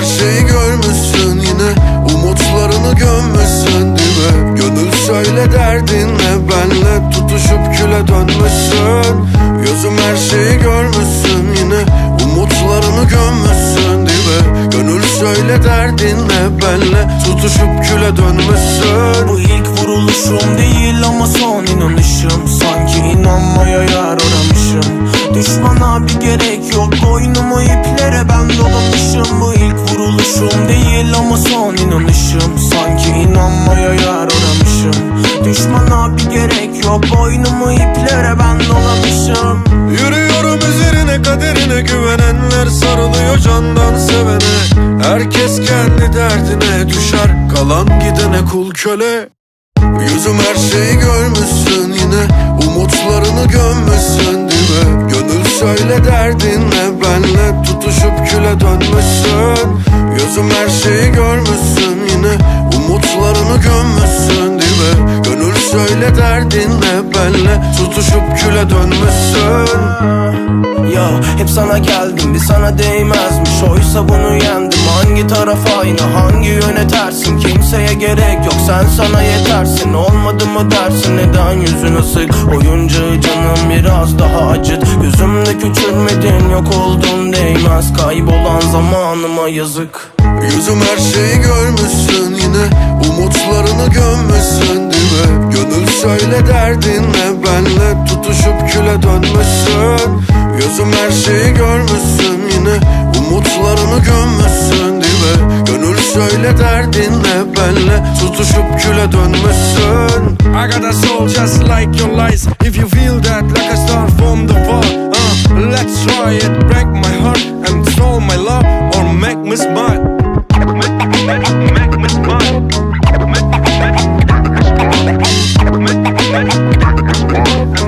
Her şeyi görmüşsün yine. Umutlarını gömmüşsün değil mi? Gönül söyle derdinle benle Tutuşup küle dönmüşsün. Gözüm her şeyi görmüşsün yine. Umutlarını gömmüşsün değil mi? Gönül söyle derdinle benle Tutuşup küle dönmüşsün. Bu ilk vuruluşum yok Boynumu iplere ben dolamışım Yürüyorum üzerine kaderine güvenenler sarılıyor candan sevene. Herkes kendi derdine düşer kalan gidene kul köle. Yüzüm her şeyi görmüşsün yine umutlarını gömmüşsün dibe Gönül söyle derdin ne benle tutuşup küle dönmüşsün. Gözüm her şeyi görmüşsün yine umutlarını gömmüşsün dibe Gönül söyle derdin ne benle tutuşup küle dönmüşsün. Ya hep sana geldim bir sana değmezmiş. Oysa bunu yendim. Hangi taraf aynı hangi yöne tersin? Kimseye gerek yok sen sana yetersin. Olmadı mı dersin? Neden yüzün ısık Oyuncağı canım biraz daha acıt. Gözümde küçülmedin yok oldun değmez. Kaybolan zamanıma yazık. Yüzüm her şeyi görmüşsün yine Umutlarını gömmüşsün dibe Gönül söyle derdin ne? Benle Tutuşup küle dönmüşsün. Gözüm her şeyi görmüşsün. Yine Umutlarını gömmüşsün dibe Gönül söyle derdin ne? Benle Tutuşup küle dönmüşsün. I got a soul just like your lies. If you feel that, like Montana.